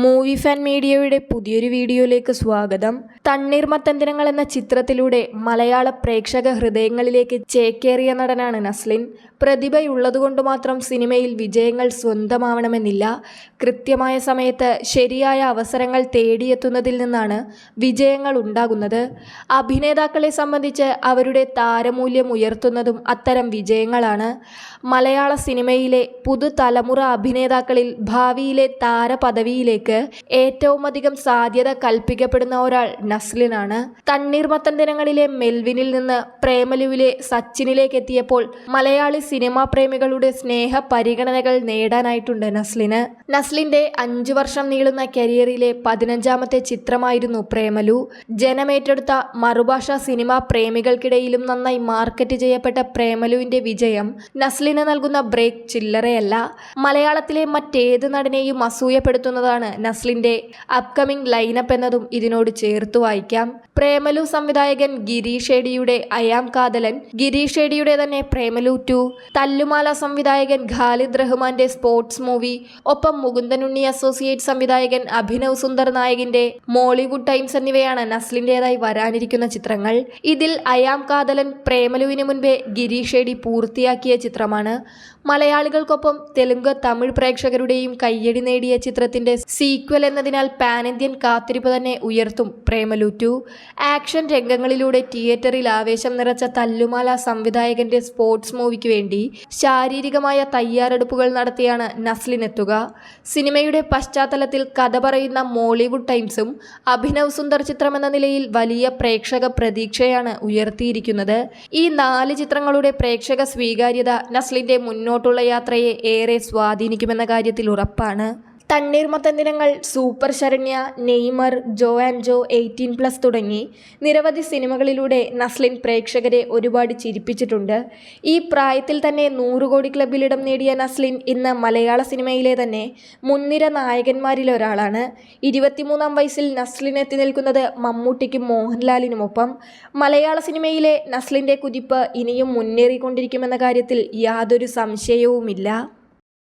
Movie fan മീഡിയയുടെ പുതിയൊരു വീഡിയോയിലേക്ക് സ്വാഗതം. തണ്ണീർമത്തന്തിരങ്ങൾ എന്ന ചിത്രത്തിലൂടെ മലയാള പ്രേക്ഷക ഹൃദയങ്ങളിലേക്ക് ചേക്കേറിയ നടനാണ് നസ്ലിൻ. പ്രതിഭയുള്ളതുകൊണ്ട് മാത്രം സിനിമയിൽ വിജയങ്ങൾ സ്വന്തമാവണമെന്നില്ല. കൃത്യമായ സമയത്ത് ശരിയായ അവസരങ്ങൾ തേടിയെത്തുന്നതിൽ നിന്നാണ് വിജയങ്ങൾ ഉണ്ടാകുന്നത്. അഭിനേതാക്കളെ സംബന്ധിച്ച് അവരുടെ താരമൂല്യം ഉയർത്തുന്നതും അത്തരം വിജയങ്ങളാണ്. മലയാള സിനിമയിലെ പുതുതലമുറ അഭിനേതാക്കളിൽ ഭാവിയിലെ താരപദവിയിലേക്ക് ഏറ്റവും അധികം സാധ്യത കൽപ്പിക്കപ്പെടുന്ന ഒരാൾ നസ്ലിനാണ്. തണ്ണീർമത്തൻ ദിനങ്ങളിലെ മെൽവിനിൽ നിന്ന് പ്രേമലുവിലെ സച്ചിനിലേക്ക് എത്തിയപ്പോൾ മലയാളി സിനിമാ പ്രേമികളുടെ സ്നേഹ പരിഗണനകൾ നേടാനായിട്ടുണ്ട് നസ്ലിന്. നസ്ലിന്റെ അഞ്ചു വർഷം നീളുന്ന കരിയറിലെ പതിനഞ്ചാമത്തെ ചിത്രമായിരുന്നു പ്രേമലു. ജനമേറ്റെടുത്ത മറുഭാഷ സിനിമാ പ്രേമികൾക്കിടയിലും നന്നായി മാർക്കറ്റ് ചെയ്യപ്പെട്ട പ്രേമലുവിന്റെ വിജയം നസ്ലിന് നൽകുന്ന ബ്രേക്ക് ചില്ലറയല്ല. മലയാളത്തിലെ മറ്റേത് നടനെയും അസൂയപ്പെടുത്തുന്നതാണ് നസ്ലിന്റെ അപ്കമിംഗ് ലൈനപ്പ് എന്നതും ഇതിനോട് ചേർത്ത് വായിക്കാം. പ്രേമലു സംവിധായകൻ ഗിരീഷ് ഷേഡിയുടെ അയാം കാതലൻ ഗിരീഷ് ഷേഡിയുടെ തന്നെ പ്രേമലു ടു തല്ലുമാല സംവിധായകൻ ഖാലിദ് റഹ്മാന്റെ സ്പോർട്സ് മൂവി ഒപ്പം മുകുന്ദനുണ്ണി അസോസിയേറ്റ് സംവിധായകൻ അഭിനവ് സുന്ദർ നായകിന്റെ മോളിവുഡ് ടൈംസ് എന്നിവയാണ് നസ്ലിന്റേതായി വരാനിരിക്കുന്ന ചിത്രങ്ങൾ. ഇതിൽ അയാം കാതലൻ പ്രേമലുവിന് മുൻപേ ഗിരീഷ് ഷേഡി പൂർത്തിയാക്കിയ ചിത്രമാണ്. മലയാളികൾക്കൊപ്പം തെലുങ്ക് തമിഴ് പ്രേക്ഷകരുടെയും കയ്യടി നേടിയ ചിത്രത്തിന്റെ സീക്വൽ എന്നതിനാൽ പാൻ ഇന്ത്യൻ കാത്തിരിപ്പ് തന്നെ ഉയർത്തും. പ്രേമലൂറ്റു. ആക്ഷൻ രംഗങ്ങളിലൂടെ തിയേറ്ററിൽ ആവേശം നിറച്ച തല്ലുമാല സംവിധായകന്റെ സ്പോർട്സ് മൂവിക്ക് വേണ്ടി ശാരീരികമായ തയ്യാറെടുപ്പുകൾ നടത്തിയാണ് നസ്ലിൻ എത്തുക. സിനിമയുടെ പശ്ചാത്തലത്തിൽ കഥ പറയുന്ന മോളിവുഡ് ടൈംസും അഭിനവ് സുന്ദർ ചിത്രം എന്ന നിലയിൽ വലിയ പ്രേക്ഷക പ്രതീക്ഷയാണ് ഉയർത്തിയിരിക്കുന്നത്. ഈ നാല് ചിത്രങ്ങളുടെ പ്രേക്ഷക സ്വീകാര്യത നസ്ലിന്റെ മുന്നോട്ടുള്ള യാത്രയെ ഏറെ സ്വാധീനിക്കുമെന്ന കാര്യത്തിൽ ഉറപ്പാണ്. തണ്ണീർമത്തന്തിനങ്ങൾ super Sharanya Neymar Jo and Jo eighteen plus തുടങ്ങി നിരവധി സിനിമകളിലൂടെ നസ്ലിൻ പ്രേക്ഷകരെ ഒരുപാട് ചിരിപ്പിച്ചിട്ടുണ്ട്. ഈ പ്രായത്തിൽ തന്നെ നൂറ് കോടി ക്ലബിലിടം നേടിയ നസ്ലിൻ ഇന്ന് മലയാള സിനിമയിലെ തന്നെ മുൻനിര നായകന്മാരിൽ ഒരാളാണ് ഇരുപത്തിമൂന്നാം വയസ്സിൽ നസ്ലിൻ എത്തി നിൽക്കുന്നത് മമ്മൂട്ടിക്കും മോഹൻലാലിനുമൊപ്പം. മലയാള സിനിമയിലെ നസ്ലിന്റെ കുതിപ്പ് ഇനിയും മുന്നേറിക്കൊണ്ടിരിക്കുമെന്ന കാര്യത്തിൽ യാതൊരു സംശയവുമില്ല.